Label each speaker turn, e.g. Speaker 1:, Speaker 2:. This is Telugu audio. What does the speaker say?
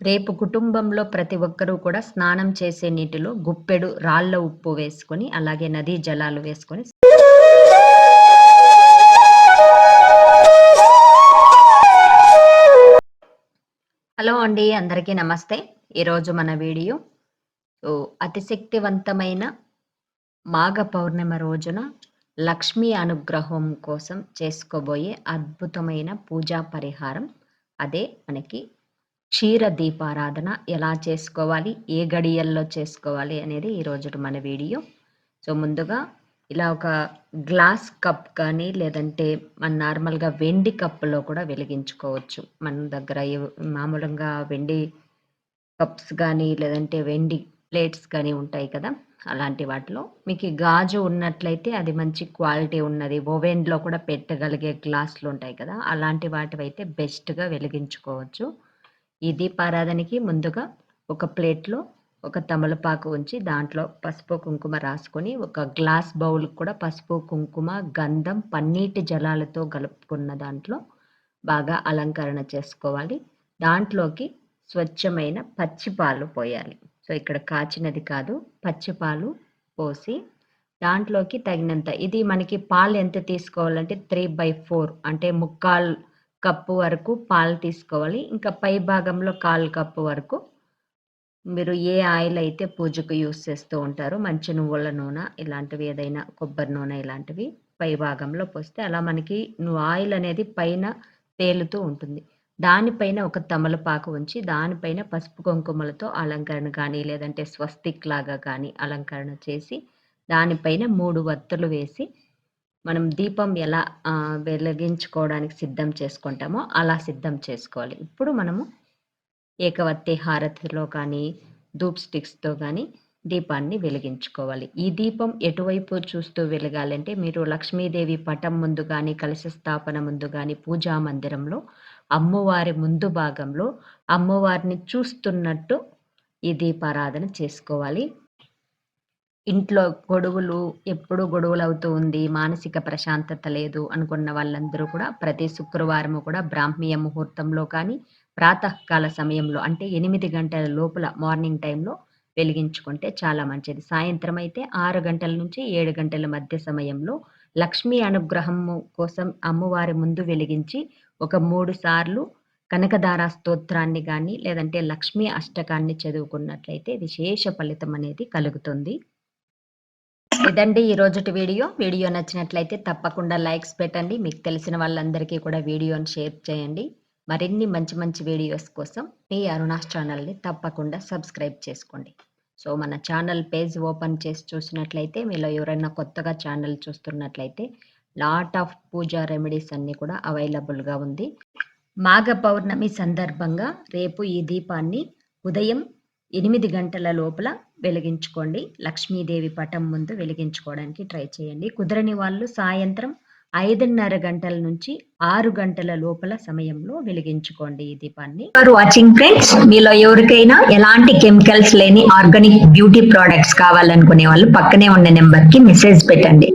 Speaker 1: రేపు కుటుంబంలో ప్రతి ఒక్కరూ కూడా స్నానం చేసే నీటిలో గుప్పెడు రాళ్ళ ఉప్పు వేసుకొని అలాగే నదీ జలాలు వేసుకొని హలో అండి అందరికీ నమస్తే. ఈరోజు మన వీడియో అతిశక్తివంతమైన అతి శక్తివంతమైన మాఘ పౌర్ణిమ రోజున లక్ష్మీ అనుగ్రహం కోసం చేసుకోబోయే అద్భుతమైన పూజా పరిహారం. అదే మనకి క్షీర దీపారాధన ఎలా చేసుకోవాలి ఏ గడియల్లో చేసుకోవాలి అనేది ఈరోజు మన వీడియో. సో ముందుగా ఇలా ఒక గ్లాస్ కప్ కానీ లేదంటే మన నార్మల్గా వెండి కప్పులో కూడా వెలిగించుకోవచ్చు. మన దగ్గర మామూలుగా వెండి కప్స్ కానీ లేదంటే వెండి ప్లేట్స్ కానీ ఉంటాయి కదా అలాంటి వాటిలో. మీకు గాజు ఉన్నట్లయితే అది మంచి క్వాలిటీ ఉన్నది. ఓవెన్లో కూడా పెట్టగలిగే గ్లాసులు ఉంటాయి కదా అలాంటి వాటివైతే బెస్ట్గా వెలిగించుకోవచ్చు. ఈ దీపారాధనకి ముందుగా ఒక ప్లేట్లో ఒక తమలపాకు ఉంచి దాంట్లో పసుపు కుంకుమ రాసుకొని ఒక గ్లాస్ బౌల్ కూడా పసుపు కుంకుమ గంధం పన్నీటి జలాలతో కలుపుకున్న దాంట్లో బాగా అలంకరణ చేసుకోవాలి. దాంట్లోకి స్వచ్ఛమైన పచ్చిపాలు పోయాలి. సో ఇక్కడ కాచినది కాదు పచ్చిపాలు పోసి దాంట్లోకి తగినంత ఇది మనకి పాలు ఎంత తీసుకోవాలంటే త్రీ బై ఫోర్ అంటే ముక్కాలు కప్పు వరకు పాలు తీసుకోవాలి. ఇంకా పై భాగంలో కాల్ కప్పు వరకు మీరు ఏ ఆయిల్ అయితే పూజకు యూస్ చేస్తూ ఉంటారో మంచి నువ్వుల నూనె ఇలాంటివి ఏదైనా కొబ్బరి నూనె ఇలాంటివి పై భాగంలో పోస్తే అలా మనకి నువ్వు ఆయిల్ అనేది పైన తేలుతూ ఉంటుంది. దానిపైన ఒక తమలపాకు ఉంచి దానిపైన పసుపు కుంకుమలతో అలంకరణ కానీ లేదంటే స్వస్తిక్ లాగా కానీ అలంకరణ చేసి దానిపైన మూడు వత్తులు వేసి మనం దీపం ఎలా వెలిగించుకోవడానికి సిద్ధం చేసుకుంటామో అలా సిద్ధం చేసుకోవాలి. ఇప్పుడు మనము ఏకవత్తి హారతిలో కానీ ధూప్ స్టిక్స్తో కానీ దీపాన్ని వెలిగించుకోవాలి. ఈ దీపం ఎటువైపు చూస్తూ వెలగాలంటే మీరు లక్ష్మీదేవి పటం ముందు కానీ కలశ స్థాపన ముందు కానీ పూజా మందిరంలో అమ్మవారి ముందు భాగంలో అమ్మవారిని చూస్తున్నట్టు ఈ దీపారాధన చేసుకోవాలి. ఇంట్లో గొడవలు ఎప్పుడు గొడవలు అవుతూ ఉంది మానసిక ప్రశాంతత లేదు అనుకున్న వాళ్ళందరూ కూడా ప్రతి శుక్రవారము కూడా బ్రాహ్మీయ ముహూర్తంలో కానీ ప్రాతకాల సమయంలో అంటే ఎనిమిది గంటల లోపల మార్నింగ్ టైంలో వెలిగించుకుంటే చాలా మంచిది. సాయంత్రం అయితే ఆరు గంటల నుంచి ఏడు గంటల మధ్య సమయంలో లక్ష్మీ అనుగ్రహము కోసం అమ్మవారి ముందు వెలిగించి ఒక మూడు సార్లు కనకదార స్తోత్రాన్ని కానీ లేదంటే లక్ష్మీ అష్టకాన్ని చదువుకున్నట్లయితే విశేష ఫలితం అనేది కలుగుతుంది. ఇదండి ఈ రోజుటి వీడియో. వీడియో నచ్చినట్లయితే తప్పకుండా లైక్స్ పెట్టండి. మీకు తెలిసిన వాళ్ళందరికీ కూడా వీడియోని షేర్ చేయండి. మరిన్ని మంచి మంచి వీడియోస్ కోసం మీ అరుణాస్ ఛానల్ని తప్పకుండా సబ్స్క్రైబ్ చేసుకోండి. సో మన ఛానల్ పేజ్ ఓపెన్ చేసి చూసినట్లయితే మీలో ఎవరైనా కొత్తగా ఛానల్ చూస్తున్నట్లయితే లాట్ ఆఫ్ పూజా రెమెడీస్ అన్నీ కూడా అవైలబుల్గా ఉంది. మాఘ పౌర్ణమి సందర్భంగా రేపు ఈ దీపాన్ని ఉదయం ఎనిమిది గంటల లోపల వెలిగించుకోండి. లక్ష్మీదేవి పటం ముందు వెలిగించుకోవడానికి ట్రై చేయండి. కుదరని వాళ్ళు సాయంత్రం ఐదున్నర గంటల నుంచి ఆరు గంటల లోపల సమయంలో వెలిగించుకోండి ఈ దీపాన్ని.
Speaker 2: ఫర్ వాచింగ్ ఫ్రెండ్స్ మీలో ఎవరికైనా ఎలాంటి కెమికల్స్ లేని ఆర్గానిక్ బ్యూటీ ప్రోడక్ట్స్ కావాలనుకునే వాళ్ళు పక్కనే ఉన్న నెంబర్కి మెసేజ్ పెట్టండి.